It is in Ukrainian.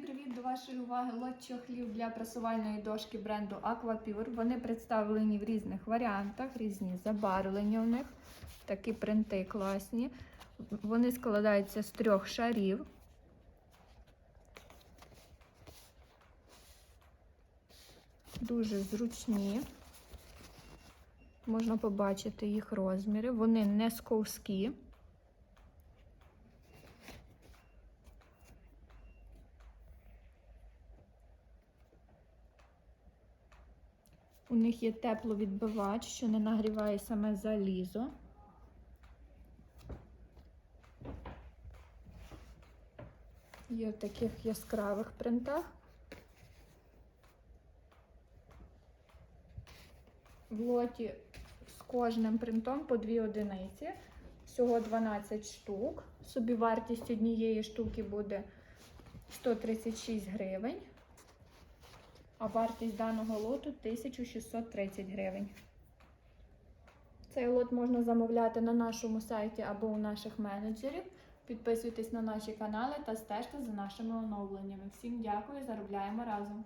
Всім привіт до вашої уваги лот чохлів для прасувальної дошки бренду Aquapure. Вони представлені в різних варіантах, різні забарвлення у них, такі принти класні. Вони складаються з трьох шарів. Дуже зручні. Можна побачити їх розміри. Вони не сковські. У них є тепловідбивач, що не нагріває саме залізо. Є в таких яскравих принтах. В лоті з кожним принтом по дві одиниці. Всього 12 штук. Собівартість однієї штуки буде 136 гривень. А вартість даного лоту 1630 гривень. Цей лот можна замовляти на нашому сайті або у наших менеджерів. Підписуйтесь на наші канали та стежте за нашими оновленнями. Всім дякую, заробляємо разом!